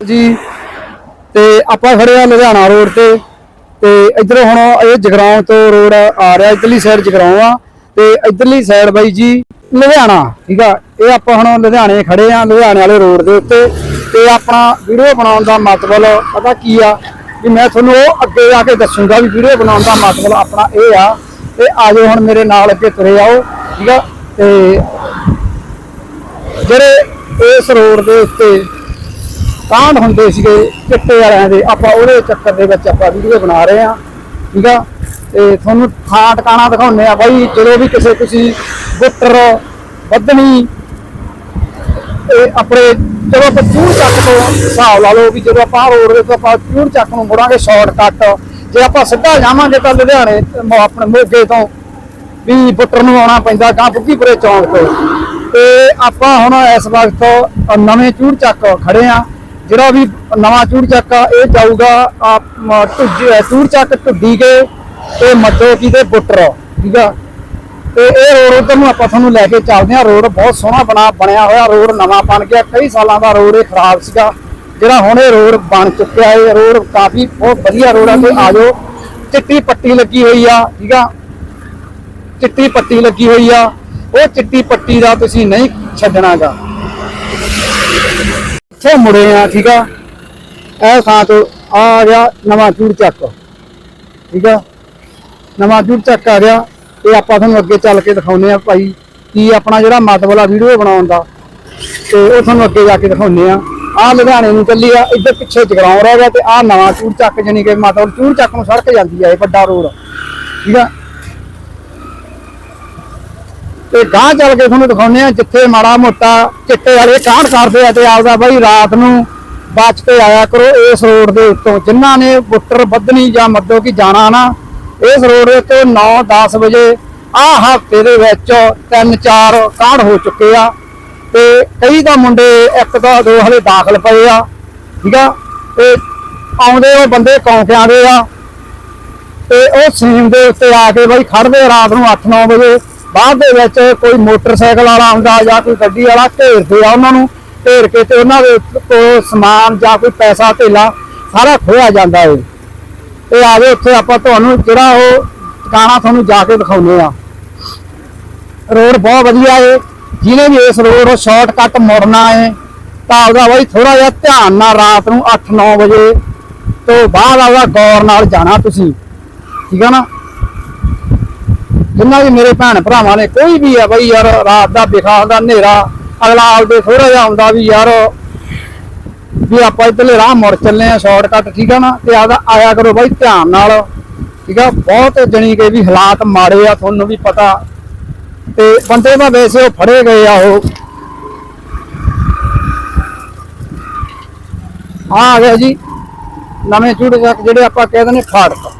ਜੀ, ਤੇ ਆਪਾਂ ਖੜੇ ਆ ਲੁਧਿਆਣਾ ਰੋਡ ਤੇ ਤੇ ਇਧਰ ਹੁਣ ਇਹ ਜਗਰਾਉਂ ਤੋਂ ਰੋਡ ਆ ਰਿਹਾ, ਇਧਰਲੀ ਸਾਈਡ ਜਗਰਾਉਂ ਆ, ਤੇ ਇਧਰਲੀ ਸਾਈਡ ਬਾਈ ਜੀ ਲੁਧਿਆਣਾ, ਠੀਕ ਆ? ਇਹ ਆਪਾਂ ਹੁਣ ਲੁਧਿਆਣੇ ਖੜੇ ਆ, ਲੁਧਿਆਣੇ ਵਾਲੇ ਰੋਡ ਦੇ ਉੱਤੇ, ਤੇ ਆਪਣਾ ਵੀਡੀਓ ਬਣਾਉਣ ਦਾ ਮਤਲਬ ਪਤਾ ਕੀ ਆ? ਵੀ ਮੈਂ ਤੁਹਾਨੂੰ ਉਹ ਅੱਗੇ ਜਾ ਕੇ ਦੱਸੂਗਾ ਵੀ ਵੀਡੀਓ ਬਣਾਉਣ ਦਾ ਮਤਲਬ ਆਪਣਾ ਇਹ ਆ, ਤੇ ਆਜੋ ਹੁਣ ਮੇਰੇ ਨਾਲ ਅੱਗੇ ਤੁਰੇ ਆਓ, ਠੀਕ ਆ? ਤੇ ਜਿਹੜੇ ਇਸ ਰੋਡ ਦੇ ਉੱਤੇ ਕਾਂਡ ਹੁੰਦੇ ਸੀਗੇ ਚਿੱਟੇ ਵਾਲਿਆਂ ਦੇ। ਆਪਾਂ ਉਹਦੇ ਚੱਕਰ ਦੇ ਵਿੱਚ ਆਪਾਂ ਵੀਡੀਓ ਬਣਾ ਰਹੇ ਆ ਠੀਕ ਆ? ਤੇ ਤੁਹਾਨੂੰ ਥਾਂ ਟਿਕਾਣਾ ਦਿਖਾਉਂਦੇ ਆ ਬਾਈ, ਜਦੋਂ ਵੀ ਕਿਸੇ ਤੁਸੀਂ ਗੁੱਟਰ ਵਧਣੀ ਤੇ ਆਪਣੇ ਜਦੋਂ ਆਪਾਂ ਚੂੜ ਚੱਕ ਤੋਂ ਹਿਸਾਬ ਲਾ ਲਓ ਵੀ ਜਦੋਂ ਆਪਾਂ ਰੋਡ ਦੇ ਤੋਂ ਆਪਾਂ ਚੂੜ ਚੱਕ ਨੂੰ ਮੁੜਾਂਗੇ ਸ਼ਾਰਟਕਟ ਜੇ ਆਪਾਂ ਸਿੱਧਾ ਜਾਵਾਂਗੇ ਤਾਂ ਲੁਧਿਆਣੇ ਆਪਣੇ ਮੋਗੇ ਤੋਂ ਵੀ ਬੁੱਟਰ ਨੂੰ ਆਉਣਾ ਪੈਂਦਾ ਗਾਂ ਬੁੱਗੀਪੁਰੇ ਚੌਂਕ ਤੋਂ। ਤੇ ਆਪਾਂ ਹੁਣ ਇਸ ਵਕਤ ਨਵੇਂ ਚੂੜ ਚੱਕ ਖੜੇ ਆ ਜਿਹੜਾ ਵੀ ਨਵਾਂ ਚੂੜ ਚੱਕ ਆ, ਇਹ ਜਾਊਗਾ ਚੂੜ ਚੱਕ ਢੁੱਡੀ ਕੇ ਤੇ ਮੱਦੋ ਕੀ ਤੇ ਬੁੱਟਰ, ਠੀਕ ਆ? ਤੇ ਇਹ ਰੋਡ ਉਧਰ ਨੂੰ ਆਪਾਂ ਤੁਹਾਨੂੰ ਲੈ ਕੇ ਚੱਲਦੇ ਆ ਰੋਡ ਬਹੁਤ ਸੋਹਣਾ ਬਣਾ, ਬਣਿਆ ਹੋਇਆ ਰੋਡ, ਨਵਾਂ ਬਣ ਗਿਆ। ਕਈ ਸਾਲਾਂ ਦਾ ਰੋਡ ਇਹ ਖਰਾਬ ਸੀਗਾ। ਜਿਹੜਾ ਹੁਣ ਇਹ ਰੋਡ ਬਣ ਚੁੱਕਿਆ ਇਹ ਰੋਡ ਕਾਫੀ ਬਹੁਤ ਵਧੀਆ ਰੋਡ ਆ। ਤੇ ਆਜੋ, ਚਿੱਟੀ ਪੱਟੀ ਲੱਗੀ ਹੋਈ ਆ, ਠੀਕ ਆ? ਚਿੱਟੀ ਪੱਟੀ ਲੱਗੀ ਹੋਈ ਆ। ਉਹ ਚਿੱਟੀ ਪੱਟੀ ਦਾ ਤੁਸੀਂ ਨਹੀਂ ਛੱਡਣਾਗਾ। ਇੱਥੇ ਮੁੜੇ ਆ, ਠੀਕ ਆ? ਇਹ ਥਾਂ ਤੋਂ ਆ ਗਿਆ, ਨਵਾਂ ਚੂੜ ਚੱਕ। ਠੀਕ ਆ? ਨਵਾਂ ਚੂੜ ਚੱਕ ਆ ਗਿਆ, ਤੇ ਆਪਾਂ ਤੁਹਾਨੂੰ ਅੱਗੇ ਚੱਲ ਕੇ ਦਿਖਾਉਨੇ ਆ ਭਾਈ ਕੀ ਆਪਣਾ ਜਿਹੜਾ ਮਤਲਬ ਵਾਲਾ ਵੀਡੀਓ ਬਣਾਉਣ ਦਾ। ਤੇ ਉਹ ਤੁਹਾਨੂੰ ਅੱਗੇ ਜਾ ਕੇ ਦਿਖਾਉਨੇ ਆ। ਆ ਲੁਧਿਆਣੇ ਨੂੰ ਚੱਲੀ ਆ, ਇੱਧਰ ਪਿੱਛੇ ਜਗਰਾਉਂ ਰਹਿ ਗਿਆ ਤੇ ਆ ਨਵਾਂ ਚੂੜ ਚੱਕ ਜਾਨੀ ਕਿ ਮਾਤਾ ਚੂੜ ਚੱਕ ਨੂੰ ਸੜਕ ਜਾਂਦੀ ਆ, ਇਹ ਵੱਡਾ ਰੋਡ। ਠੀਕ ਆ? ਤੇ ਗਾਂ ਚੱਲ ਕੇ ਤੁਹਾਨੂੰ ਦਿਖਾਉਂਦੇ ਆ ਜਿੱਥੇ ਮਾੜਾ ਮੋਟਾ ਚਿੱਟੇ ਵਾਲੇ ਕਾਂਡ ਕਰਦੇ ਆ ਤੇ ਆਪਦਾ ਬਾਈ ਰਾਤ ਨੂੰ ਬਚ ਕੇ ਆਇਆ ਕਰੋ ਇਸ ਰੋਡ ਦੇ ਉੱਤੋਂ। ਜਿਨ੍ਹਾਂ ਨੇ ਬੁੱਟਰ ਬੱਧਨੀ ਜਾਂ ਮੱਦੋ ਕੀ ਜਾਣਾ ਨਾ, ਇਸ ਰੋਡ ਦੇ ਉੱਤੇ 9-10 ਵਜੇ ਆਹ ਹਫ਼ਤੇ ਦੇ ਵਿੱਚ ਤਿੰਨ ਚਾਰ ਕਾਂਡ ਹੋ ਚੁੱਕੇ ਆ ਤੇ ਕਈ ਤਾਂ ਮੁੰਡੇ ਇੱਕ ਤਾਂ ਦੋ ਹਲੇ ਦਾਖਲ ਪਏ ਆ, ਠੀਕ ਆ? ਤੇ ਆਉਂਦੇ ਉਹ ਬੰਦੇ ਕੌਂਕਿਆਂ ਦੇ ਆ ਤੇ ਉਹ ਸੀਮ ਦੇ ਉੱਤੇ ਆ ਕੇ ਬਈ ਖੜਦੇ ਰਾਤ ਨੂੰ 8-9 ਵਜੇ। ਬਾਅਦ ਦੇ ਵਿੱਚ ਕੋਈ ਮੋਟਰਸਾਈਕਲ ਵਾਲਾ ਆਉਂਦਾ ਜਾਂ ਕੋਈ ਗੱਡੀ ਵਾਲਾ ਘੇਰਦੇ ਆ ਉਹਨਾਂ ਨੂੰ ਘੇਰ ਕੇ ਤੇ ਉਹਨਾਂ ਦੇ ਕੋਲ ਸਮਾਨ ਜਾਂ ਕੋਈ ਪੈਸਾ, ਧੇਲਾ ਸਾਰਾ ਖੋਇਆ ਜਾਂਦਾ ਏ। ਤੇ ਆਵੇ ਉੱਥੇ ਆਪਾਂ ਤੁਹਾਨੂੰ ਜਿਹੜਾ ਉਹ ਟਿਕਾਣਾ ਤੁਹਾਨੂੰ ਜਾ ਕੇ ਦਿਖਾਉਂਦੇ ਆ। ਰੋਡ ਬਹੁਤ ਵਧੀਆ ਏ। ਜਿਹਨੇ ਵੀ ਇਸ ਰੋਡ ਉਹ ਸ਼ਾਰਟਕਟ ਮੁੜਨਾ ਏ, ਤਾਂ ਉਹਦਾ ਬਈ ਥੋੜਾ ਜਿਹਾ ਧਿਆਨ ਨਾਲ ਰਾਤ ਨੂੰ 8-9 ਵਜੇ ਤੋਂ ਬਾਅਦ ਆਵਾ ਗੌਰ ਨਾਲ ਜਾਣਾ ਤੁਸੀਂ। ਠੀਕ ਆ ਨਾ? ਜਿੰਨਾ ਵੀ ਮੇਰੇ ਭੈਣ ਭਰਾਵਾਂ ਨੇ, ਕੋਈ ਵੀ ਆ ਬਈ ਯਾਰ, ਰਾਤ ਦਾ ਵਿਖਾ ਹੁੰਦਾ, ਹਨੇਰਾ, ਅਗਲਾ ਆਪਦੇ ਥੋੜਾ ਜਿਹਾ ਹੁੰਦਾ ਵੀ ਯਾਰ, ਵੀ ਆਪਾਂ ਇੱਧਰਲੇ ਰਾਹ ਮੁੜ ਚੱਲੇ ਆ ਸ਼ਾਰਟਕਟ ਠੀਕ ਆ ਨਾ? ਤੇ ਆਦਾ ਆਇਆ ਕਰੋ ਬਾਈ ਧਿਆਨ ਨਾਲ, ਠੀਕ ਆ? ਬਹੁਤ ਜਣੀ ਕਿ ਵੀ ਹਾਲਾਤ ਮਾੜੇ ਆ, ਤੁਹਾਨੂੰ ਵੀ ਪਤਾ। ਤੇ ਬੰਦੇ ਤਾਂ ਵੈਸੇ ਉਹ ਫੜੇ ਗਏ ਆ ਉਹ। ਆ ਗਿਆ ਜੀ, ਨਵੇਂ ਚੂੜੇ ਚੱਕ ਜਿਹੜੇ ਆਪਾਂ ਕਹਿੰਦੇ ਨੇ, ਫਾੜਕ।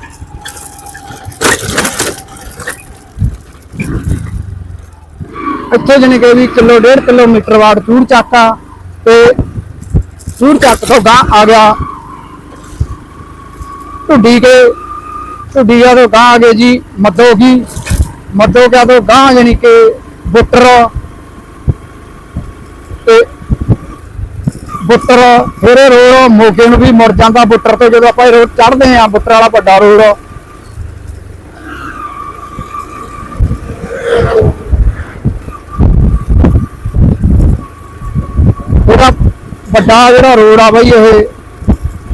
ਇੱਥੇ ਜਣੇ ਕਿ ਵੀ ਕਿਲੋ ਡੇਢ ਕਿਲੋਮੀਟਰ ਵਾਟ ਚੂੜ ਚੱਕ ਆ ਤੇ ਚੂੜ ਚੱਕ ਤੋਂ ਗਾਂ ਆ ਗਿਆ। ਢੁੱਡੀ ਕੇ ਢੁੱਡੀਆ ਤੋਂ ਗਾਂ ਆ ਗਏ ਜੀ ਮੱਦੋ ਕੀ ਮੱਦੋ ਕਿਆ ਤੋਂ ਗਾਂ ਜਾਨੀ ਕਿ ਬੁੱਟਰ। ਤੇ ਬੁੱਟਰ, ਫਿਰ ਇਹ ਰੋਡ ਮੋਗੇ ਨੂੰ ਵੀ ਮੁੜ ਜਾਂਦਾ ਬੁੱਟਰ ਤੋਂ ਜਦੋਂ ਆਪਾਂ ਇਹ ਰੋਡ ਚੜ੍ਹਦੇ ਆ ਬੁੱਟਰ ਵਾਲਾ ਵੱਡਾ ਰੋਡ ਉਹਦਾ ਵੱਡਾ ਜਿਹੜਾ ਰੋਡ ਆ ਬਈ ਇਹ,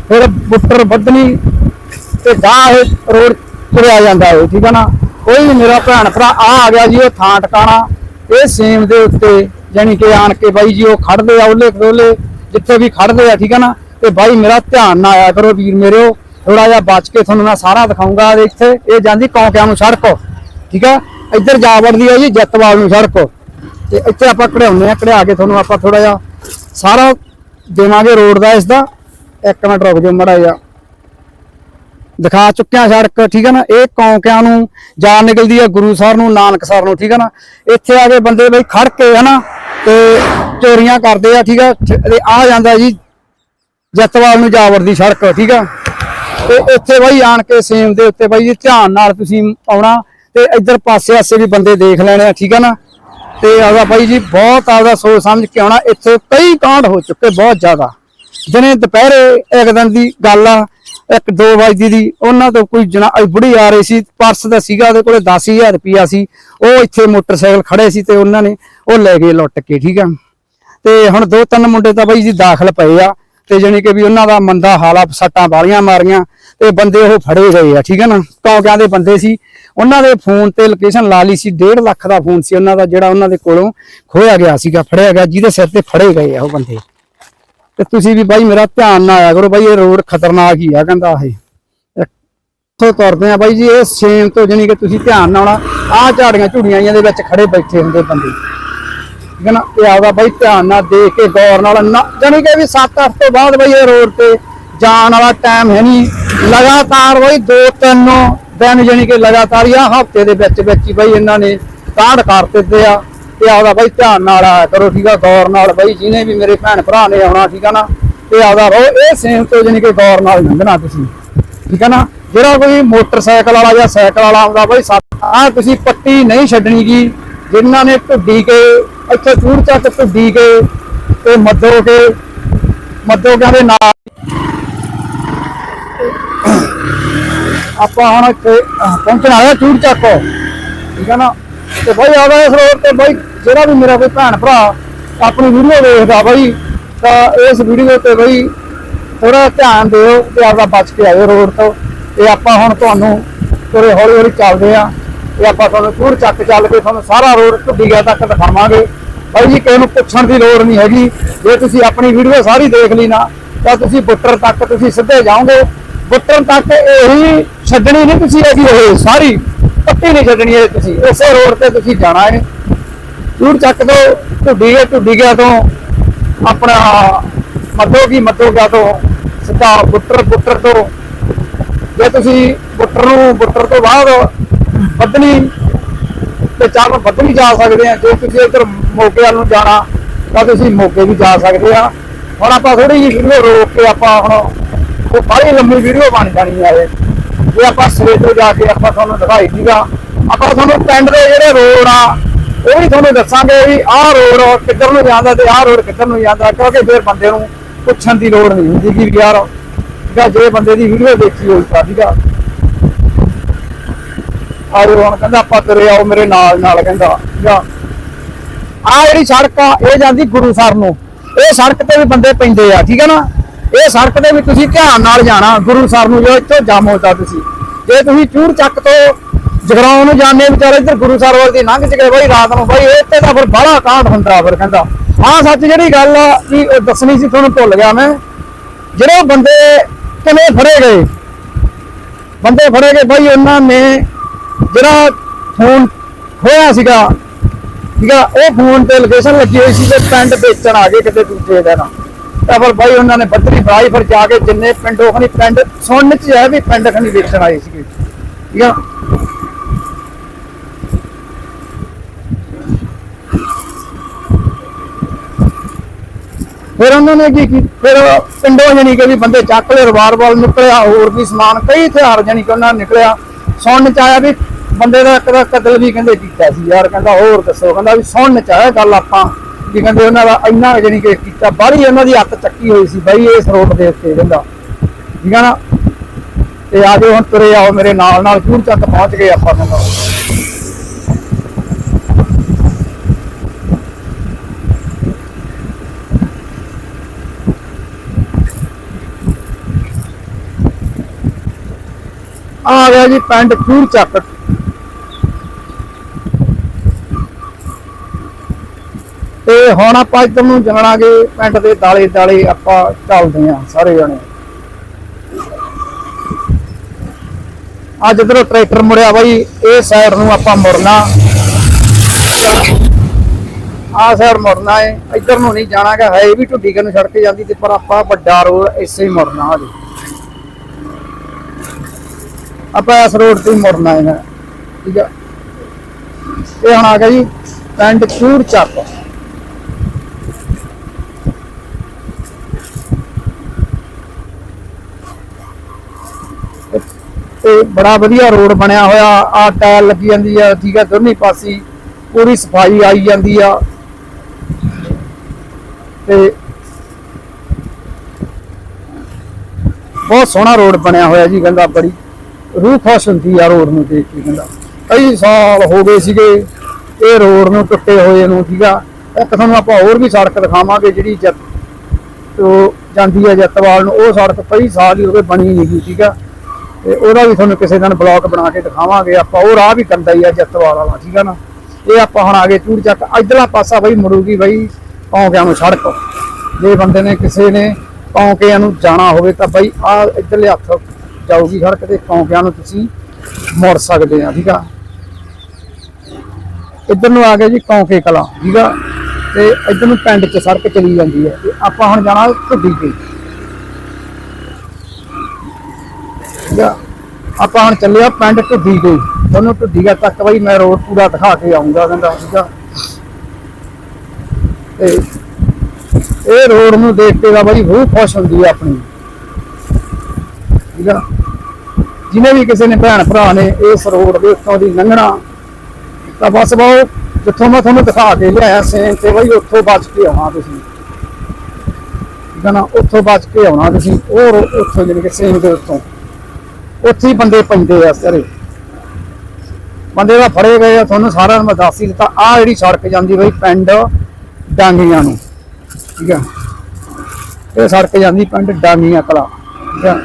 ਫਿਰ ਬੁੱਟਰ ਬੱਦਨੀ ਤੇ ਗਾਂ ਇਹ ਰੋਡ ਤੁਰਿਆ ਜਾਂਦਾ ਹੈ ਠੀਕ ਆ ਨਾ? ਕੋਈ ਮੇਰਾ ਭੈਣ ਭਰਾ ਆ ਆ ਗਿਆ ਜੀ ਉਹ ਥਾਂ ਟਿਕਾਣਾ, ਇਹ ਸੇਮ ਦੇ ਉੱਤੇ ਯਾਨੀ ਕਿ ਆਣ ਕੇ ਬਾਈ ਜੀ ਉਹ ਖੜਦੇ ਆ ਉਹਲੇ ਕੋਲੇ ਜਿੱਥੇ ਵੀ ਖੜਦੇ ਆ, ਠੀਕ ਆ ਨਾ? ਤੇ ਬਾਈ ਮੇਰਾ ਧਿਆਨ ਨਾ ਆਇਆ ਕਰੋ ਵੀਰ ਮੇਰਿਓ ਥੋੜਾ ਜਿਹਾ ਬਚ ਕੇ ਤੁਹਾਨੂੰ ਮੈਂ ਸਾਰਾ ਦਿਖਾਉਂਗਾ ਤੇ ਇੱਥੇ, ਇਹ ਜਾਂਦੀ ਕੌਂਕਿਆਂ ਨੂੰ ਸੜਕ, ਠੀਕ ਆ? ਇੱਧਰ ਜਾ ਵੜਦੀ ਹੈ ਜੀ ਜੱਤਵਾਲ ਨੂੰ ਸੜਕ, ਤੇ ਇੱਥੇ ਆਪਾਂ ਕਢਾਉਂਦੇ ਆ ਕਢਾ ਕੇ ਤੁਹਾਨੂੰ ਆਪਾਂ ਥੋੜਾ ਜਿਹਾ ਸਾਰਾ ਦੇਵਾਂਗੇ ਰੋਡ ਦਾ ਇਸ ਦਾ ਇੱਕ ਮਿੰਟ ਰੁਕ ਜਾਓ ਮੜਾ ਜਾ ਦਿਖਾ ਚੁੱਕਿਆ ਸੜਕ, ਠੀਕ ਹੈ ਨਾ? ਇਹ ਕੌਂਕਿਆਂ ਨੂੰ ਜਾਣ ਨਿਕਲਦੀ ਹੈ ਗੁਰੂਸਰ ਨੂੰ, ਨਾਨਕ ਸਰ ਨੂੰ, ਠੀਕ ਹੈ ਨਾ? ਇੱਥੇ ਆ ਕੇ ਬੰਦੇ ਬਈ ਖੜ ਕੇ, ਹੈ ਨਾ? ਤੇ ਚੋਰੀਆਂ ਕਰਦੇ ਆ, ਠੀਕ ਆ ਤੇ ਆ ਜਾਂਦਾ ਜੀ, ਜੱਤਵਾਲ ਨੂੰ ਜਾਵੜ ਦੀ ਸੜਕ, ਠੀਕ ਆ ਤੇ ਇੱਥੇ ਬਾਈ ਆਣ ਕੇ ਸੇਮ ਦੇ ਉੱਤੇ ਬਾਈ ਜੀ ਧਿਆਨ ਨਾਲ ਤੁਸੀਂ ਆਉਣਾ, ਤੇ ਇੱਧਰ ਪਾਸੇ ਆਸੇ ਵੀ ਬੰਦੇ ਦੇਖ ਲੈਣੇ ਆ, ਠੀਕ ਆ ਨਾ? ਤੇ ਆਦਾ ਬਾਈ ਜੀ ਬਹੁਤ ਆਪਦਾ ਸੋਚ ਸਮਝ ਕੇ ਆਉਣਾ, ਇੱਥੇ ਕਈ ਕਾਂਡ ਹੋ ਚੁੱਕੇ, ਬਹੁਤ ਜ਼ਿਆਦਾ। ਦਿਨੇ ਦੁਪਹਿਰੇ ਇੱਕ ਦਿਨ ਦੀ ਗੱਲ ਆ, ਇੱਕ 2 ਵਜੇ ਦੀ, ਉਹਨਾਂ ਤੋਂ ਕੋਈ ਜਣਾ ਅਹ ਬੁੜੀ ਆ ਰਹੀ ਸੀ, ਪਰਸ ਦਾ ਸੀਗਾ, ਉਹਦੇ ਕੋਲੇ 10000 ਰੁਪਿਆ ਸੀ। ਉਹ ਇੱਥੇ ਮੋਟਰਸਾਈਕਲ ਖੜੇ ਸੀ ਤੇ ਉਹਨਾਂ ਨੇ ਉਹ ਲੈ ਗਏ ਲੁੱਟ ਕੇ, ਠੀਕ ਆ। ਤੇ ਹੁਣ ਦੋ ਤਿੰਨ ਮੁੰਡੇ ਤਾਂ ਬਾਈ ਜੀ ਦਾਖਲ ਪਏ ਆ, ਤੇ ਜਾਣੀ ਕਿ ਵੀ ਉਹਨਾਂ ਦਾ ਮੰਦਾ ਹਾਲਾ ਸੱਟਾਂ ਵਾਲੀਆਂ ਮਾਰੀਆਂ, ਤੇ ਬੰਦੇ ਉਹ ਫੜੇ ਗਏ ਆ, ਠੀਕ ਹੈ ਨਾ। ਟੌਂਕਿਆਂ ਦੇ ਬੰਦੇ ਸੀ ਉਹਨਾਂ ਦੇ ਫੋਨ ਤੇ ਲੋਕੇਸ਼ਨ ਲਾ ਲਈ ਸੀ 1.5 ਲੱਖ ਦਾ ਫੋਨ ਸੀ ਉਹਨਾਂ ਦਾ, ਜਿਹੜਾ ਉਹਨਾਂ ਦੇ ਕੋਲੋਂ ਖੋਇਆ ਗਿਆ ਸੀਗਾ, ਫੜਿਆ ਗਿਆ, ਜਿਹਦੇ ਸਿਰ ਤੇ ਫੜੇ ਗਏ ਆ ਉਹ ਬੰਦੇ। ਤੇ ਤੁਸੀਂ ਵੀ ਬਾਈ ਮੇਰਾ ਧਿਆਨ ਨਾ ਆਇਆ ਕਰੋ ਬਾਈ, ਇਹ ਰੋਡ ਖਤਰਨਾਕ ਹੀ ਆ ਕਹਿੰਦਾ ਇਹ। ਇੱਥੋਂ ਤੁਰਦੇ ਆ ਬਾਈ ਜੀ, ਇਹ ਸੇਮ ਤੋਂ ਜਾਣੀ ਕਿ ਤੁਸੀਂ ਧਿਆਨ ਨਾਲ ਆਹ ਝਾੜੀਆਂ ਝੁੜੀਆਂ ਦੇ ਵਿੱਚ ਖੜੇ ਬੈਠੇ ਹੁੰਦੇ ਬੰਦੇ। ਠੀਕ ਹੈ ਨਾ? ਇਹ ਆਪਦਾ ਬਾਈ ਧਿਆਨ ਨਾਲ ਦੇਖ ਕੇ ਗੌਰ ਨਾਲ, ਨਾ, ਜਾਣੀ ਕਿ ਵੀ 7-8 ਤੋਂ ਬਾਅਦ ਬਾਈ ਇਹ ਰੋਡ ਤੇ ਜਾਣ ਵਾਲਾ ਟਾਈਮ ਹੈ ਨਹੀਂ। ਲਗਾਤਾਰ ਬਾਈ ਦੋ ਤਿੰਨ ਦਿਨ ਜਾਣੀ ਕਿ ਲਗਾਤਾਰ ਆ ਹਫ਼ਤੇ ਦੇ ਵਿੱਚ ਵਿੱਚ ਹੀ ਬਈ ਇਹਨਾਂ ਨੇ ਕਾਂਡ ਕਰ ਦਿੱਤੇ ਆ। ਤੇ ਆਪਦਾ ਬਾਈ ਧਿਆਨ ਨਾਲ ਆਇਆ ਕਰੋ, ਠੀਕ ਆ? ਗੌਰ ਨਾਲ ਬਈ ਜਿਹਨੇ ਵੀ ਮੇਰੇ ਭੈਣ ਭਰਾ ਨੇ ਆਉਣਾ, ਠੀਕ ਆ ਨਾ? ਤੇ ਆਪਦਾ ਰਹੋ ਇਹ ਸੇਮ ਤੋਂ ਜਾਣੀ ਕਿ ਗੌਰ ਨਾਲ ਲੰਘਣਾ ਤੁਸੀਂ, ਠੀਕ ਹੈ ਨਾ? ਜਿਹੜਾ ਕੋਈ ਮੋਟਰਸਾਈਕਲ ਵਾਲਾ ਜਾਂ ਸਾਈਕਲ ਵਾਲਾ ਆਉਂਦਾ ਬਈ ਆ ਤੁਸੀਂ ਪੱਟੀ ਨਹੀਂ ਛੱਡਣੀ ਗੀ। ਜਿਨ੍ਹਾਂ ਨੇ ਢੁੱਡੀ ਕੇ, ਇੱਥੇ ਚੂੜ ਚੱਕ ਢੁੱਡੀ ਕੇ ਤੇ ਮੱਦੋ ਕੇ, ਮੱਦੋ ਦੇ ਨਾਲ ਆਪਾਂ ਹੁਣ ਇੱਥੇ ਪਹੁੰਚਣ ਆਇਆ ਚੂੜ ਚੱਕ। ਠੀਕ ਹੈ ਨਾ? ਤੇ ਬਾਈ ਆਦਾ ਇਸ ਰੋਡ ਤੇ ਬਾਈ, ਜਿਹੜਾ ਵੀ ਮੇਰਾ ਕੋਈ ਭੈਣ ਭਰਾ ਆਪਣੀ ਵੀਡੀਓ ਵੇਖਦਾ ਬਾਈ, ਤਾਂ ਇਸ ਵੀਡੀਓ ਤੇ ਬਾਈ ਥੋੜਾ ਧਿਆਨ ਦਿਓ ਤੇ ਆਪਦਾ ਬਚ ਕੇ ਆਇਓ ਰੋਡ ਤੋਂ। ਤੇ ਆਪਾਂ ਹੁਣ ਤੁਹਾਨੂੰ ਤੁਰੇ ਹੌਲੀ ਹੌਲੀ ਚੱਲਦੇ ਆ। ਤੇ ਆਪਾਂ ਤੁਹਾਨੂੰ ਚੂੜ ਚੱਕ ਚੱਲ ਕੇ ਤੁਹਾਨੂੰ ਸਾਰਾ ਰੋਡ ਢੁੱਡੀਗਾ ਤੱਕ ਦਿਖਾਵਾਂਗੇ। ਬਾਈ ਜੀ, ਕਿਸੇ ਨੂੰ ਪੁੱਛਣ ਦੀ ਲੋੜ ਨਹੀਂ ਹੈਗੀ। ਜੇ ਤੁਸੀਂ ਆਪਣੀ ਵੀਡੀਓ ਸਾਰੀ ਦੇਖ ਲਈ ਨਾ, ਤਾਂ ਤੁਸੀਂ ਬੁੱਟਰ ਤੱਕ ਤੁਸੀਂ ਸਿੱਧੇ ਜਾਓਗੇ। ਬੁੱਟਰ ਤੱਕ ਇਹੀ ਛੱਡਣੀ ਨਹੀਂ ਤੁਸੀਂ ਹੈਗੀ ਇਹ ਸਾਰੀ। ਪੱਟੀ ਨਹੀਂ ਛੱਡਣੀ ਇਹ ਤੁਸੀਂ। ਉਸੇ ਰੋਡ ਤੇ ਤੁਸੀਂ ਜਾਣਾ ਹੈ। ਚੂੜ ਚੱਕ ਤੋਂ ਢੁੱਡੀ ਗਿਆ ਢੁੱਡੀ ਗਿਆ ਤੋਂ ਆਪਣਾ ਮੱਧੋ ਕੀ ਮੱਧੋ ਗਿਆ ਤੋਂ ਸਿੱਧਾ ਬੁੱਟਰ ਬੁੱਟਰ ਤੋਂ। ਜੇ ਤੁਸੀਂ ਬੁੱਟਰ ਨੂੰ ਬੁੱਟਰ ਤੋਂ ਬਾਅਦ ਬੱਦਨੀ ਤੇ ਚੱਲ ਬੱਦਨੀ ਜਾ ਸਕਦੇ ਆ ਜੇ ਤੁਸੀਂ ਇੱਧਰ ਮੋਗੇ ਵੱਲ ਨੂੰ ਜਾਣਾ, ਤਾਂ ਤੁਸੀਂ ਮੋਗੇ ਵੀ ਜਾ ਸਕਦੇ ਆ ਹੁਣ ਆਪਾਂ ਥੋੜੀ ਜਿਹੀ ਰੋਕ ਕੇ ਆਪਾਂ ਹੁਣ ਉਹ ਬੜੀ ਲੰਮੀ ਵੀਡੀਓ ਬਣ ਜਾਣੀ ਆ ਇਹ। ਜੇ ਆਪਾਂ ਸਵੇਰ ਤੋਂ ਜਾ ਕੇ ਆਪਾਂ ਤੁਹਾਨੂੰ ਦਿਖਾਈ ਦੀਗਾ ਆਪਾਂ ਤੁਹਾਨੂੰ ਪਿੰਡ ਦੇ ਜਿਹੜੇ ਰੋਡ ਆ, ਉਹ ਵੀ ਤੁਹਾਨੂੰ ਦੱਸਾਂਗੇ ਵੀ ਆਹ ਰੋਡ ਕਿੱਧਰ ਨੂੰ ਜਾਂਦਾ ਤੇ ਆਹ ਰੋਡ ਕਿੱਧਰ ਨੂੰ ਜਾਂਦਾ, ਕਿਉਂਕਿ ਫਿਰ ਬੰਦੇ ਨੂੰ ਪੁੱਛਣ ਦੀ ਲੋੜ ਨਹੀਂ ਹੁੰਦੀ ਕਿ ਯਾਰ ਜਾਂ ਜੇ ਬੰਦੇ ਦੀ ਵੀਡੀਓ ਦੇਖੀ ਹੋਈ ਤਾਂ ਠੀਕਾ ਆਹ ਹੁਣ ਕਹਿੰਦਾ ਆਪਾਂ ਤੁਰੇ ਆਓ ਮੇਰੇ ਨਾਲ ਨਾਲ ਕਹਿੰਦਾ ਜਾਂ ਆ। ਜਿਹੜੀ ਸੜਕ ਆ, ਇਹ ਜਾਂਦੀ ਗੁਰੂ ਸਰ ਨੂੰ। ਇਹ ਸੜਕ ਤੇ ਵੀ ਬੰਦੇ ਪੈਂਦੇ ਆ, ਠੀਕ ਹੈ ਨਾ? ਇਹ ਸੜਕ ਦੇ ਵਿੱਚ ਤੁਸੀਂ ਧਿਆਨ ਨਾਲ ਜਾਣਾ, ਗੁਰੂ ਸਾਹਿਬ ਨੂੰ ਜੋ ਇੱਥੋਂ ਜਾਮੋ ਤਾਂ ਤੁਸੀਂ। ਜੇ ਤੁਸੀਂ ਚੂੜ ਚੱਕ ਤੋਂ ਜਗਰਾਉਂ ਨੂੰ ਜਾਂਦੇ ਵਿਚਾਰੇ ਇੱਧਰ ਗੁਰੂਸਰ ਵੱਲ ਦੀ ਲੰਘ ਚ ਬਾਈ ਰਾਤ ਨੂੰ ਬਾਈ ਇੱਥੇ ਤਾਂ ਫਿਰ ਬੜਾ ਕਾਂਡ ਹੁੰਦਾ ਫਿਰ ਕਹਿੰਦਾ। ਹਾਂ, ਸੱਚ ਜਿਹੜੀ ਗੱਲ ਆ ਵੀ ਉਹ ਦੱਸਣੀ ਸੀ, ਤੁਹਾਨੂੰ ਭੁੱਲ ਗਿਆ ਮੈਂ। ਜਿਹੜੇ ਬੰਦੇ ਕਿਵੇਂ ਫੜੇ ਗਏ, ਬੰਦੇ ਫੜੇ ਗਏ, ਬਾਈ ਉਹਨਾਂ ਨੇ ਜਿਹੜਾ ਫੋਨ ਖੋਇਆ ਸੀਗਾ, ਠੀਕ ਆ, ਉਹ ਫੋਨ ਤੇ ਲੋਕੇਸ਼ਨ ਲੱਗੀ ਹੋਈ ਸੀ ਤੇ ਪਿੰਡ ਵੇਚਣ ਆ ਗਏ ਕਿਤੇ ਦੂਜੇ ਦਿਨ। ਤਾਂ ਫਿਰ ਬਾਈ ਉਹਨਾਂ ਨੇ ਬੱਦਰੀ ਫੜਾਈ, ਫਿਰ ਜਾ ਕੇ ਜਿੰਨੇ ਪਿੰਡੋਂ ਖਣੀ ਪਿੰਡ ਸੁਣਨ ਚ ਆਇਆ ਵੀ ਪਿੰਡ ਖਣੀ ਵੇਚਣ ਆਏ ਸੀਗੇ। ਠੀਕ ਆ? ਫਿਰ ਉਹਨਾਂ ਨੇ ਕੀ ਫਿਰ ਪਿੰਡੋਂ ਜਾਨੀ ਕਿ ਵੀ ਬੰਦੇ ਚੱਕ ਲਏ ਰਿਵਾਲਵਰ ਨਿਕਲਿਆ, ਹੋਰ ਵੀ ਸਮਾਨ, ਕਈ ਹਥਿਆਰ ਜਾਨੀ ਕਿ ਉਹਨਾਂ ਨੇ ਨਿਕਲਿਆ। ਸੁਣਨ ਚ ਆਇਆ ਵੀ ਬੰਦੇ ਦਾ ਇੱਕ ਦਾ ਕਤਲ ਵੀ ਕਹਿੰਦੇ ਕੀਤਾ ਸੀ। ਯਾਰ ਕਹਿੰਦਾ ਹੋਰ ਦੱਸੋ, ਕਹਿੰਦਾ ਵੀ ਸੁਣਨ ਚ ਆਇਆ ਗੱਲ ਆਪਾਂ। ਵੀ ਕਹਿੰਦੇ ਉਹਨਾਂ ਦਾ, ਇੰਨਾ ਜਾਨੀ ਕਿ ਕੀਤਾ, ਬਾਹਲੀ ਉਹਨਾਂ ਦੀ ਹੱਥ ਚੱਕੀ ਹੋਈ ਸੀ ਬਾਈ ਇਸ ਰੋਡ ਦੇ ਉੱਤੇ ਕਹਿੰਦਾ ਠੀਕ ਆ ਨਾ? ਤੇ ਆ ਜਾਓ, ਹੁਣ ਤੁਰੇ ਆਓ ਮੇਰੇ ਨਾਲ ਨਾਲ ਚੂੜ ਚੱਕ ਪਹੁੰਚ ਗਏ ਆਪਾਂ ਕਹਿੰਦਾ ਆ ਗਿਆ ਜੀ ਪਿੰਡ ਚੂੜ ਚੱਕ। ਤੇ ਹੁਣ ਆਪਾਂ ਇੱਧਰ ਨੂੰ ਜਾਣਾਂਗੇ, ਪਿੰਡ ਦੇ ਦਾਲੇ ਦਾਲੇ ਆਪਾਂ ਚੱਲਦੇ ਆਂ ਸਾਰੇ ਜਣੇ। ਅੱਜ ਇਧਰੋਂ ਟਰੈਕਟਰ ਮੁੜਿਆ ਬਾਈ, ਇਹ ਸਾਈਡ ਨੂੰ ਆਪਾਂ ਮੁੜਨਾ। ਆ ਸਾਈਡ ਮੁੜਨਾ ਹੈ ਇੱਧਰ ਨੂੰ ਨਹੀਂ ਜਾਣਾਗਾ, ਹੈ ਵੀ ਢੁੱਡੀ ਨੂੰ ਸੜਕ ਜਾਂਦੀ ਤੇ ਪਰ ਆਪਾਂ ਵੱਡਾ ਰੋਡ ਇਸੇ ਹੀ ਮੁੜਨਾ ਹਾਲੇ ਆਪਾਂ ਇਸ ਰੋਡ ਤੇ ਮੁੜਨਾ ਹੈ ਠੀਕ ਆ। ਇਹ ਹੁਣ ਆ ਗਿਆ ਜੀ, ਪਿੰਡ ਚੂੜ ਚੱਕ ਤੇ ਬੜਾ ਵਧੀਆ ਰੋਡ ਬਣਿਆ ਹੋਇਆ, ਆ ਟਾਇਲ ਲੱਗੀ ਜਾਂਦੀ ਆ, ਠੀਕ ਆ, ਦੋਨੇ ਪਾਸੇ ਪੂਰੀ ਸਫ਼ਾਈ ਆਈ ਜਾਂਦੀ ਆ। ਤੇ ਬਹੁਤ ਸੋਹਣਾ ਰੋਡ ਬਣਿਆ ਹੋਇਆ ਜੀ ਕਹਿੰਦਾ ਬੜੀ। ਰੂਹ ਖੁਸ਼ ਹੁੰਦੀ ਆ ਰੋਡ ਨੂੰ ਦੇਖ ਕੇ ਕਹਿੰਦਾ ਕਈ ਸਾਲ ਹੋ ਗਏ ਸੀਗੇ, ਇਹ ਰੋਡ ਨੂੰ ਟੁੱਟੇ ਹੋਏ ਨੂੰ, ਠੀਕ ਆ। ਇੱਕ ਤੁਹਾਨੂੰ ਆਪਾਂ ਹੋਰ ਵੀ ਸੜਕ ਦਿਖਾਵਾਂਗੇ ਜਿਹੜੀ ਜੱਤ ਤੋਂ ਜਾਂਦੀ ਹੈ ਜੱਤਵਾਲ ਨੂੰ, ਉਹ ਸੜਕ ਕਈ ਸਾਲ ਹੀ ਉਹਦੇ ਬਣੀ ਨਹੀਂ ਠੀਕ ਆ। ਤੇ ਉਹਦਾ ਵੀ ਤੁਹਾਨੂੰ ਕਿਸੇ ਦਿਨ ਬਲੌਗ ਬਣਾ ਕੇ ਦਿਖਾਵਾਂਗੇ। ਆਪਾਂ ਉਹ ਰਾਹ ਵੀ ਗੰਦਾ ਹੀ ਆ ਜੱਤਵਾਲ ਵਾਲਾ, ਠੀਕ ਆ ਨਾ? ਇਹ ਆਪਾਂ ਹੁਣ ਆ ਗਏ ਚੂੜ ਚੱਕ, ਇਧਰਲਾ ਪਾਸਾ ਬਈ ਮੁੜੂਗੀ ਬਈ ਪੌਂਕਿਆਂ ਨੂੰ ਸੜਕ। ਜੇ ਬੰਦੇ ਨੇ ਕਿਸੇ ਨੇ ਪੌਂਕਿਆਂ ਨੂੰ ਜਾਣਾ ਹੋਵੇ ਤਾਂ ਬਈ ਆ ਇਧਰਲੇ ਹੱਥ ਜਾਊਗੀ ਸੜਕ ਤੇ, ਪੌਂਕਿਆਂ ਨੂੰ ਤੁਸੀਂ ਮੁੜ ਸਕਦੇ ਆ, ਠੀਕ ਆ? ਇੱਧਰ ਨੂੰ ਆ ਗਿਆ ਜੀ ਕੌਂਕੇ ਕਲਾ, ਠੀਕ ਆ? ਤੇ ਇੱਧਰ ਨੂੰ ਪਿੰਡ 'ਚ ਸੜਕ ਚਲੀ ਜਾਂਦੀ ਹੈ ਤੇ ਆਪਾਂ ਹੁਣ ਜਾਣਾ ਢੁੱਡੀ ਤੇ। ਠੀਕ ਆ? ਆਪਾਂ ਹੁਣ ਚੱਲਿਆ ਪਿੰਡ ਢੁੱਡੀ ਤੇ। ਤੁਹਾਨੂੰ ਢੁੱਡੀਆ ਤੱਕ ਬਈ ਮੈਂ ਰੋਡ ਪੂਰਾ ਦਿਖਾ ਕੇ ਆਉਂਗਾ ਕਹਿੰਦਾ ਠੀਕ ਆ ਤੇ ਇਹ ਰੋਡ ਨੂੰ ਦੇਖ ਕੇ ਤਾਂ ਬਈ ਬਹੁਤ ਖੁਸ਼ ਹੁੰਦੀ ਆ ਆਪਣੀ। ਠੀਕ ਆ? ਜਿਹਨੇ ਵੀ ਕਿਸੇ ਨੇ ਭੈਣ ਭਰਾ ਨੇ ਇਸ ਰੋਡ ਦੇ ਉੱਤੋਂ ਦੀ ਲੰਘਣਾ, ਤਾਂ ਬਸ ਬਹੁ ਜਿੱਥੋਂ ਮੈਂ ਤੁਹਾਨੂੰ ਦਿਖਾ ਕੇ ਲਿਆਇਆ ਸੇਨ ਤੇ ਬਈ ਉੱਥੋਂ ਬਚ ਕੇ ਆਉਣਾ ਤੁਸੀਂ। ਠੀਕ ਆ ਨਾ? ਉੱਥੋਂ ਬਚ ਕੇ ਆਉਣਾ ਤੁਸੀਂ, ਉਹ ਰੋ- ਉੱਥੋਂ ਜਾਣੀ ਕਿ ਸੇਨ ਦੇ ਉੱਤੋਂ। ਉੱਥੇ ਹੀ ਬੰਦੇ ਪੈਂਦੇ ਆ ਸਾਰੇ। ਬੰਦੇ ਦਾ ਫੜੇ ਗਏ ਆ, ਤੁਹਾਨੂੰ ਸਾਰਿਆਂ ਨੂੰ ਮੈਂ ਦੱਸ ਹੀ ਦਿੱਤਾ। ਆ ਜਿਹੜੀ ਸੜਕ ਜਾਂਦੀ ਬਈ ਪਿੰਡ ਡਾਂਗੀਆਂ ਨੂੰ, ਠੀਕ ਆ। ਇਹ ਸੜਕ ਜਾਂਦੀ ਪਿੰਡ ਡਾਂਗੀਆਂ ਕਲਾ, ਠੀਕ ਆ।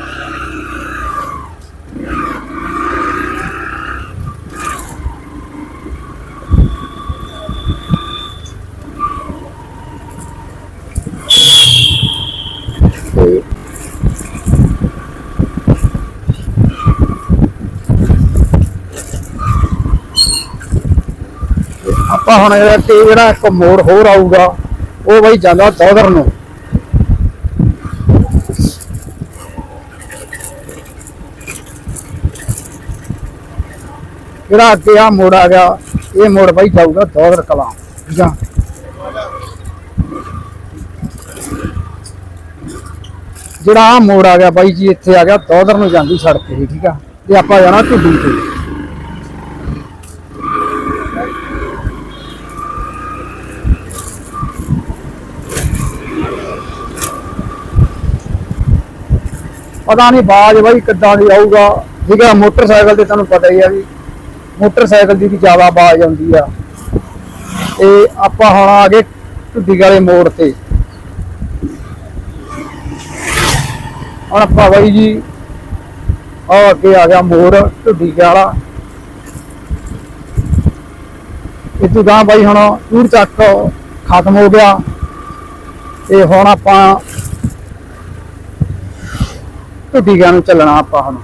ਆਪਾਂ ਹੁਣ ਇਹਦਾ ਤੇ ਜਿਹੜਾ ਇੱਕ ਮੋੜ ਹੋਰ ਆਊਗਾ, ਉਹ ਬਈ ਜਾਂਦਾ ਦੌਦਰ ਨੂੰ। ਜਿਹੜਾ ਅੱਗੇ ਆ ਮੋੜ ਆ ਗਿਆ, ਇਹ ਮੋੜ ਬਈ ਜਾਊਗਾ ਦੌਦਰ ਕਲਾਂ। ਠੀਕ ਆ? ਜਿਹੜਾ ਆ ਮੋੜ ਆ ਗਿਆ ਬਾਈ ਜੀ, ਇੱਥੇ ਆ ਗਿਆ ਦੌਦਰ ਨੂੰ ਜਾਂਦੀ ਸੜਕ ਤੇ, ਠੀਕ ਆ? ਤੇ ਆਪਾਂ ਜਾਣਾ ਢੁੱਡੀ ਤੇ। ਪਤਾ ਨਹੀਂ ਬਾਜ ਬਾਈ ਕਿੱਦਾਂ ਦੀ ਆਊਗਾ। ਠੀਕ ਹੈ, ਮੋਟਰਸਾਈਕਲ ਤੇ ਤੁਹਾਨੂੰ ਪਤਾ ਹੀ ਆ ਵੀ ਮੋਟਰਸਾਈਕਲ ਦੀ ਵੀ ਜ਼ਿਆਦਾ ਆਵਾਜ਼ ਆਉਂਦੀ ਆ। ਤੇ ਆਪਾਂ ਹੁਣ ਆ ਗਏ ਢੁੱਡੀ ਵਾਲੇ ਮੋੜ ਤੇ। ਹੁਣ ਆਪਾਂ ਬਾਈ ਜੀ ਆ ਅੱਗੇ ਆ ਗਿਆ ਮੋੜ ਢੁੱਡੀ ਵਾਲਾ। ਇਹ ਗਾਂ ਬਾਈ ਹੁਣ ਟੂਰ ਚੱਕ ਖਤਮ ਹੋ ਗਿਆ। ਤੇ ਹੁਣ ਆਪਾਂ ਢੁੱਡੀਆਂ ਨੂੰ ਚੱਲਣਾ ਆਪਾਂ ਹੁਣ।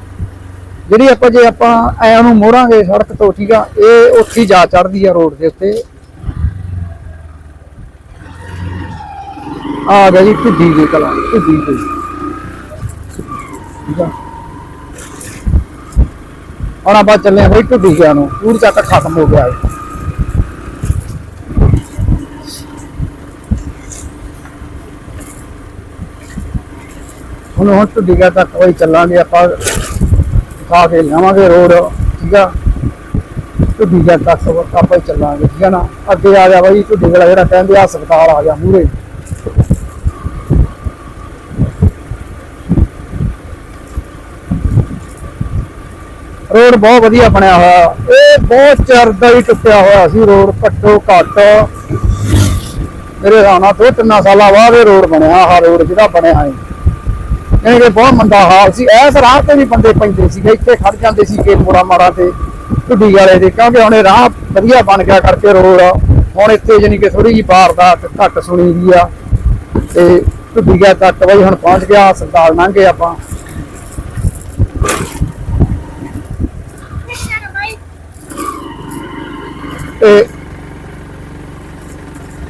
ਜਿਹੜੀ ਆਪਾਂ ਜੇ ਆਪਾਂ ਐ ਨੂੰ ਮੋੜਾਂਗੇ ਸੜਕ ਤੋਂ, ਠੀਕ ਆ, ਇਹ ਉੱਥੇ ਜਾ ਚੜਦੀ ਆ ਰੋਡ ਦੇ ਉੱਤੇ। ਆ ਗਿਆ ਜੀ ਢੁੱਡੀ ਦੇ ਕਲਾ ਢੁੱਡੀ ਤੇ ਠੀਕ ਆ। ਹੁਣ ਆਪਾਂ ਚੱਲੇ ਆ ਬਈ ਗਿਆ ਨੂੰ ਟੂਰ ਚੱਕ ਖਤਮ ਹੋ ਗਿਆ ਹੈ ਹੁਣ ਹੁਣ ਢੁੱਡੀਆਂ ਤੱਕ ਕੋਈ ਚੱਲਾਂਗੇ ਆਪਾਂ ਖਾ ਕੇ ਲਿਆਵਾਂਗੇ ਰੋਡ, ਠੀਕ ਆ? ਢੁੱਡੀਆਂ ਤੱਕ ਆਪਾਂ ਚੱਲਾਂਗੇ, ਠੀਕ ਆ ਨਾ? ਅੱਗੇ ਆ ਗਿਆ ਬਾਈ ਢੁੱਡੀ ਜਿਹੜਾ ਕਹਿੰਦੇ ਆ, ਹਸਪਤਾਲ ਆ ਗਿਆ ਮੂਰੇ ਰੋਡ ਬਹੁਤ ਵਧੀਆ ਬਣਿਆ ਹੋਇਆ। ਇਹ ਬਹੁਤ ਚਿਰ ਦਾ ਹੀ ਟੁੱਟਿਆ ਹੋਇਆ ਸੀ ਰੋਡ, ਘੱਟੋ ਘੱਟ। ਮੇਰੇ ਹਿਸਾਬ ਨਾਲ ਦੋ ਤਿੰਨ ਸਾਲਾਂ ਬਾਅਦ ਇਹ ਰੋਡ ਬਣਿਆ, ਆਹ ਰੋਡ ਜਿਹੜਾ ਬਣਿਆ ਹੈ ਯਾਨੀ ਕਿ ਬਹੁਤ ਮੰਦਾ ਹਾਲ ਸੀ। ਇਸ ਰਾਹ ਤੇ ਵੀ ਬੰਦੇ ਪੈਂਦੇ ਸੀਗੇ, ਇੱਥੇ ਖੜ ਜਾਂਦੇ ਸੀ ਕੇ ਮੋੜਾ ਮਾਰਾ ਤੇ ਢੁੱਡੀ ਵਾਲੇ ਦੇ। ਕਿਉਂਕਿ ਹੁਣ ਇਹ ਰਾਹ ਵਧੀਆ ਬਣ ਗਿਆ ਕਰਕੇ ਰੋਡ। ਹੁਣ ਇੱਥੇ ਯਾਨੀ ਕਿ ਥੋੜੀ ਜਿਹੀ ਵਾਰਦਾਤ ਘੱਟ ਸੁਣੀ ਦੀ ਆ। ਤੇ ਢੁੱਡੀ ਗਿਆ ਤੱਕ ਬਈ ਹੁਣ ਪਹੁੰਚ ਗਿਆ, ਹਸਪਤਾਲ ਲੰਘੇ ਆਪਾਂ। ਤੇ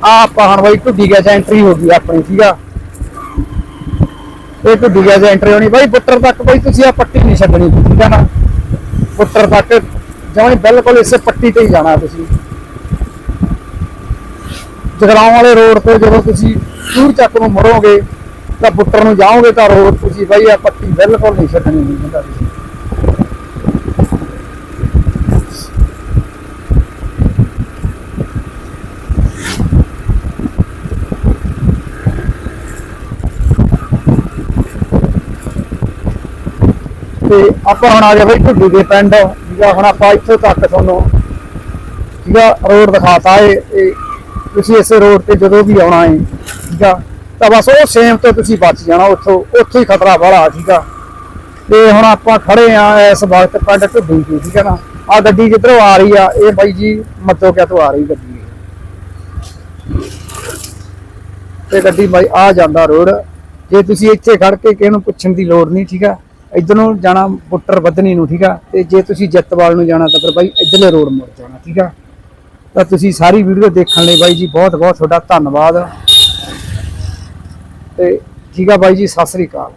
ਆ ਆਪਾਂ ਹੁਣ ਬਈ ਢੁੱਡੀ ਗਿਆ ਐਂਟਰੀ ਹੋ ਗਈ ਆਪਣੀ ਸੀਗਾ ਆ ਇਹ ਢੁੱਡੀ ਗਿਆ ਐਂਟਰੀ ਹੋਣੀ। ਬਾਈ ਬੁੱਟਰ ਤੱਕ ਬਈ, ਤੁਸੀਂ ਆ ਪੱਟੀ ਨਹੀਂ ਛੱਡਣੀ, ਠੀਕ ਆ ਨਾ? ਬੁੱਟਰ ਤੱਕ ਜਮਾਂ ਬਿਲਕੁਲ ਇਸੇ ਪੱਟੀ ਤੇ ਹੀ ਜਾਣਾ ਤੁਸੀਂ। ਜਗਰਾਉਂ ਵਾਲੇ ਰੋਡ ਤੇ ਜਦੋਂ ਤੁਸੀਂ ਟੂਰ ਚੱਕ ਨੂੰ ਮੁੜੋਗੇ ਤਾਂ ਬੁੱਟਰ ਨੂੰ ਜਾਓਗੇ ਤਾਂ ਰੋਡ ਤੁਸੀਂ ਬਾਈ ਆ ਪੱਟੀ ਬਿਲਕੁਲ ਨਹੀਂ ਛੱਡਣੀ। ਹੁੰਦਾ ਤੁਸੀਂ ਤੇ ਆਪਾਂ ਹੁਣ ਆ ਗਏ ਬਈ ਢੁੱਡੀ ਦੇ ਪਿੰਡ ਠੀਕ ਹੁਣ ਆਪਾਂ ਇੱਥੋਂ ਤੱਕ ਤੁਹਾਨੂੰ ਠੀਕ ਆ ਰੋਡ ਦਿਖਾਤਾ ਏ, ਇਹ ਤੁਸੀਂ ਇਸੇ ਰੋਡ ਤੇ ਜਦੋਂ ਵੀ ਆਉਣਾ ਏ, ਠੀਕ ਆ? ਤਾਂ ਬਸ ਉਹ ਸੇਮ ਤੋਂ ਤੁਸੀਂ ਬਚ ਜਾਣਾ ਉੱਥੋਂ, ਉੱਥੇ ਹੀ ਖਤਰਾ ਬੜਾ, ਠੀਕ ਆ? ਤੇ ਹੁਣ ਆਪਾਂ ਖੜੇ ਆ ਇਸ ਵਕਤ ਪਿੰਡ ਢੁੱਡੀ ਦੀ, ਠੀਕ ਆ ਨਾ? ਆ ਗੱਡੀ ਜਿੱਧਰੋਂ ਆ ਰਹੀ ਆ? ਇਹ ਬਾਈ ਜੀ ਮੱਤੋ ਕਿਆ ਤੋਂ ਆ ਰਹੀ ਗੱਡੀ? ਤੇ ਗੱਡੀ ਬਾਈ ਆ ਜਾਂਦਾ ਰੋਡ। ਜੇ ਤੁਸੀਂ ਇੱਥੇ ਖੜ ਕੇ ਕਿਸੇ ਨੂੰ ਪੁੱਛਣ ਦੀ ਲੋੜ ਨਹੀਂ, ਠੀਕ ਆ? ਇੱਧਰ ਨੂੰ ਜਾਣਾ ਪੁੱਟਰ ਬੱਧਨੀ ਨੂੰ, ਠੀਕ ਆ? ਤੇ ਜੇ ਤੁਸੀਂ ਜੱਤਵਾਲ ਨੂੰ ਜਾਣਾ ਤਾਂ ਫਿਰ ਬਾਈ ਇੱਧਰਲੇ ਰੋਡ ਮੁੜ ਜਾਣਾ, ਠੀਕ ਆ? ਤਾਂ ਤੁਸੀਂ ਸਾਰੀ ਵੀਡੀਓ ਦੇਖਣ ਲਈ ਬਾਈ ਜੀ ਬਹੁਤ ਬਹੁਤ ਤੁਹਾਡਾ ਧੰਨਵਾਦ। ਤੇ ਠੀਕ ਆ ਬਾਈ ਜੀ, ਸਤਿ ਸ੍ਰੀ ਅਕਾਲ।